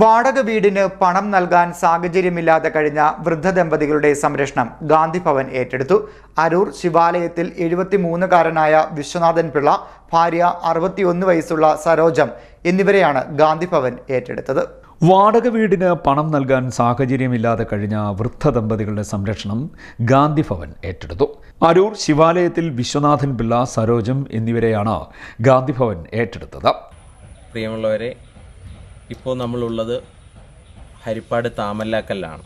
വാടക വീടിന് പണം നൽകാൻ സാഹചര്യമില്ലാതെ കഴിഞ്ഞ വൃദ്ധ ദമ്പതികളുടെ സംരക്ഷണം ഗാന്ധിഭവൻ ഏറ്റെടുത്തു. അരൂർ ശിവാലയത്തിൽ എഴുപത്തിമൂന്നുകാരനായ വിശ്വനാഥൻ പിള്ള ഭാര്യ അറുപത്തിയൊന്ന് വയസ്സുള്ള സരോജം എന്നിവരെയാണ് ഗാന്ധിഭവൻ ഏറ്റെടുത്തത്. വാടക വീടിന് പണം നൽകാൻ സാഹചര്യമില്ലാതെ കഴിഞ്ഞ വൃദ്ധ ദമ്പതികളുടെ സംരക്ഷണം ഗാന്ധിഭവൻ ഏറ്റെടുത്തു. അരൂർ ശിവാലയത്തിൽ വിശ്വനാഥൻ പിള്ള സരോജം എന്നിവരെയാണ് ഗാന്ധിഭവൻ ഏറ്റെടുത്തത്. പ്രിയമുള്ളവരെ ഇപ്പോൾ നമ്മളുള്ളത് ഹരിപ്പാട് താമല്ലാക്കല്ലാണ്.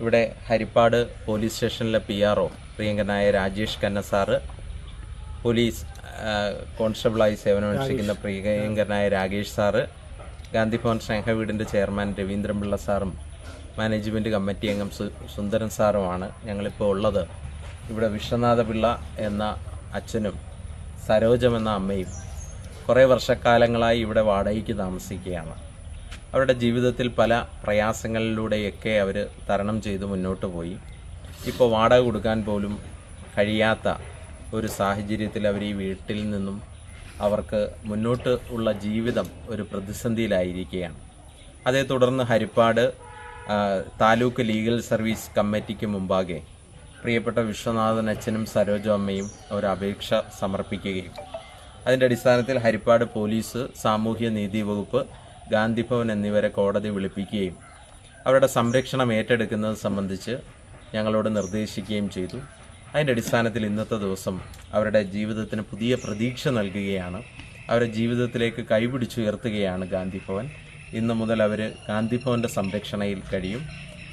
ഇവിടെ ഹരിപ്പാട് പോലീസ് സ്റ്റേഷനിലെ പി ആർ ഒ പ്രിയങ്കനായ രാജേഷ് കന്നസാറ് പോലീസ് കോൺസ്റ്റബിളായി സേവനമനുഷ്ഠിക്കുന്ന പ്രിയങ്കരനായ രാകേഷ് സാറ് ഗാന്ധിഭവൻ സ്നേഹവീടിന്റെ ചെയർമാൻ രവീന്ദ്രൻപിള്ള സാറും മാനേജ്മെന്റ് കമ്മിറ്റി അംഗം സുന്ദരൻ സാറുമാണ് ഞങ്ങളിപ്പോൾ ഉള്ളത്. ഇവിടെ വിശ്വനാഥപിള്ള എന്ന അച്ഛനും സരോജം എന്ന അമ്മയും കുറേ വർഷക്കാലങ്ങളായി ഇവിടെ വാടകയ്ക്ക് താമസിക്കുകയാണ്. അവരുടെ ജീവിതത്തിൽ പല പ്രയാസങ്ങളിലൂടെയൊക്കെ അവർ തരണം ചെയ്ത് മുന്നോട്ട് പോയി. ഇപ്പോൾ വാടക കൊടുക്കാൻ പോലും കഴിയാത്ത ഒരു സാഹചര്യത്തിൽ അവർ ഈ വീട്ടിൽ നിന്നും അവർക്ക് മുന്നോട്ട് ഉള്ള ജീവിതം ഒരു പ്രതിസന്ധിയിലായിരിക്കുകയാണ്. അതേ തുടർന്ന് ഹരിപ്പാട് താലൂക്ക് ലീഗൽ സർവീസ് കമ്മിറ്റിക്ക് മുമ്പാകെ പ്രിയപ്പെട്ട വിശ്വനാഥൻ അച്ഛനും സരോജമ്മയും ഒരു അപേക്ഷ സമർപ്പിക്കുകയും അതിന്റെ അടിസ്ഥാനത്തിൽ ഹരിപ്പാട് പോലീസ് സാമൂഹ്യ നീതി വകുപ്പ് ഗാന്ധിഭവൻ എന്നിവരെ കോടതി വിളിപ്പിക്കുകയും അവരുടെ സംരക്ഷണം ഏറ്റെടുക്കുന്നത് സംബന്ധിച്ച് ഞങ്ങളോട് നിർദ്ദേശിക്കുകയും ചെയ്തു. അതിന്റെ അടിസ്ഥാനത്തിൽ ഇന്നത്തെ ദിവസം അവരുടെ ജീവിതത്തിന് പുതിയ പ്രതീക്ഷ നൽകുകയാണ്. അവരുടെ ജീവിതത്തിലേക്ക് കൈപിടിച്ചുയർത്തുകയാണ് ഗാന്ധിഭവൻ. ഇന്ന് മുതൽ അവർ ഗാന്ധിഭവന്റെ സംരക്ഷണയിൽ കഴിയും.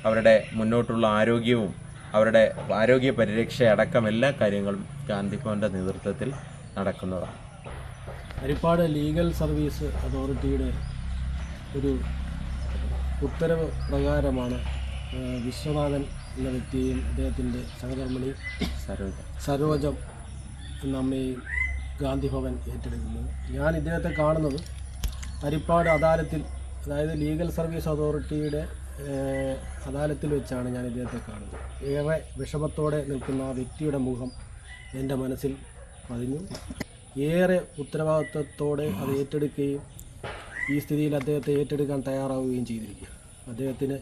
അവരുടെ മുന്നോട്ടുള്ള ആരോഗ്യവും അവരുടെ ആരോഗ്യ പരിരക്ഷ അടക്കം എല്ലാ കാര്യങ്ങളും ഗാന്ധിഭവന്റെ നേതൃത്വത്തിൽ നടക്കുന്നതാണ്. ഹരിപ്പാട് ലീഗൽ സർവീസ് അതോറിറ്റിയുടെ ഒരു ഉത്തരവ് പ്രകാരമാണ് വിശ്വനാഥൻ എന്ന വ്യക്തിയെയും അദ്ദേഹത്തിന്റെ സഹധർമ്മിണി സരോജ സരോജം എന്ന അമ്മയെയും ഗാന്ധിഭവൻ ഏറ്റെടുക്കുന്നത് ഞാൻ ഇദ്ദേഹത്തെ കാണുന്നത് ഹരിപ്പാട് അദാലത്തിൽ അതായത് ലീഗൽ സർവീസ് അതോറിറ്റിയുടെ അദാലത്തിൽ വെച്ചാണ് ഞാൻ ഇദ്ദേഹത്തെ കാണുന്നത്. ഏറെ വിഷമത്തോടെ നിൽക്കുന്ന ആ വ്യക്തിയുടെ മുഖം എന്റെ മനസ്സിൽ പതിഞ്ഞു. ഏറെ ഉത്തരവാദിത്വത്തോടെ അത് ഏറ്റെടുക്കുകയും ഈ സ്ഥിതിയിൽ അദ്ദേഹത്തെ ഏറ്റെടുക്കാൻ തയ്യാറാവുകയും ചെയ്തിരിക്കുക അദ്ദേഹത്തിന്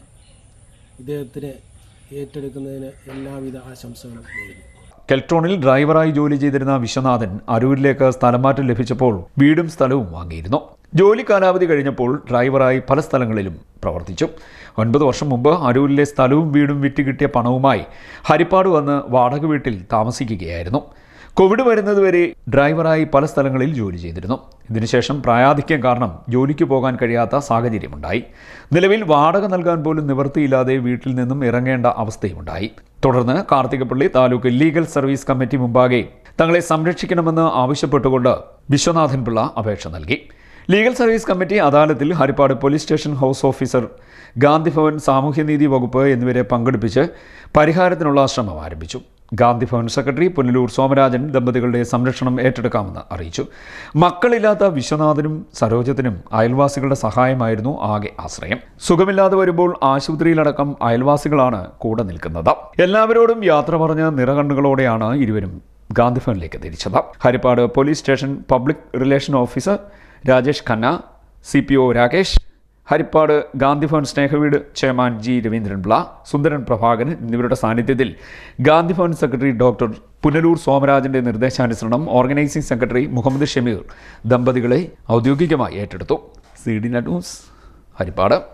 ഇദ്ദേഹത്തിന് ഏറ്റെടുക്കുന്നതിന് എല്ലാവിധ ആശംസകളും നേരുന്നു. കെൽട്രോണിൽ ഡ്രൈവറായി ജോലി ചെയ്തിരുന്ന വിശ്വനാഥൻ അരൂരിലേക്ക് സ്ഥലമാറ്റം ലഭിച്ചപ്പോൾ വീടും സ്ഥലവും വാങ്ങിയിരുന്നു. ജോലി കാലാവധി കഴിഞ്ഞപ്പോൾ ഡ്രൈവറായി പല സ്ഥലങ്ങളിലും പ്രവർത്തിച്ചു. ഒൻപത് വർഷം മുമ്പ് അരൂരിലെ സ്ഥലവും വീടും വിറ്റ് കിട്ടിയ പണവുമായി ഹരിപ്പാട് വന്ന് വാടക വീട്ടിൽ താമസിക്കുകയായിരുന്നു. കോവിഡ് വരുന്നതുവരെ ഡ്രൈവറായി പല സ്ഥലങ്ങളിൽ ജോലി ചെയ്തിരുന്നു. ഇതിനുശേഷം പ്രായാധിക്യം കാരണം ജോലിക്ക് പോകാൻ കഴിയാത്ത സാഹചര്യമുണ്ടായി. നിലവിൽ വാടക നൽകാൻ പോലും നിവൃത്തിയില്ലാതെ വീട്ടിൽ നിന്നും ഇറങ്ങേണ്ട അവസ്ഥയുമുണ്ടായി. തുടർന്ന് Karthikappally taluk legal service committee മുമ്പാകെ തങ്ങളെ സംരക്ഷിക്കണമെന്ന് ആവശ്യപ്പെട്ടുകൊണ്ട് വിശ്വനാഥൻ പിള്ള അപേക്ഷ നൽകി. ലീഗൽ സർവീസ് കമ്മിറ്റി അദാലത്തിൽ Haripad police station house officer Gandhi Bhavan സാമൂഹ്യനീതി വകുപ്പ് എന്നിവരെ പങ്കെടുപ്പിച്ച് പരിഹാരത്തിനുള്ള ശ്രമം ആരംഭിച്ചു. ഗാന്ധിഭവൻ സെക്രട്ടറി പുനലൂർ സോമരാജൻ ദമ്പതികളുടെ സംരക്ഷണം ഏറ്റെടുക്കാമെന്ന് അറിയിച്ചു. മക്കളില്ലാത്ത വിശ്വനാഥനും സരോജത്തിനും അയൽവാസികളുടെ സഹായമായിരുന്നു ആകെ ആശ്രയം. സുഖമില്ലാതെ വരുമ്പോൾ ആശുപത്രിയിലടക്കം അയൽവാസികളാണ് കൂടെ നിൽക്കുന്നത്. എല്ലാവരോടും യാത്ര പറഞ്ഞ നിറകണ്ണുകളോടെയാണ് ഇരുവരും ഗാന്ധി ഭവനിലേക്ക് തിരിച്ചത്. Haripad police station public relation officer Rajesh Khanna C Rakesh Haripad Gandhi Bhavan Snehaveedu chairman G Raveendran Pillai Sundaran Prabhakaran എന്നിവരുടെ സാന്നിധ്യത്തിൽ ഗാന്ധിഭവൻ സെക്രട്ടറി ഡോക്ടർ പുനലൂർ സോമരാജന്റെ നിർദ്ദേശാനുസരണം ഓർഗനൈസിംഗ് സെക്രട്ടറി മുഹമ്മദ് ഷമീർ ദമ്പതികളെ ഔദ്യോഗികമായി ഏറ്റെടുത്തു. C D news Haripad.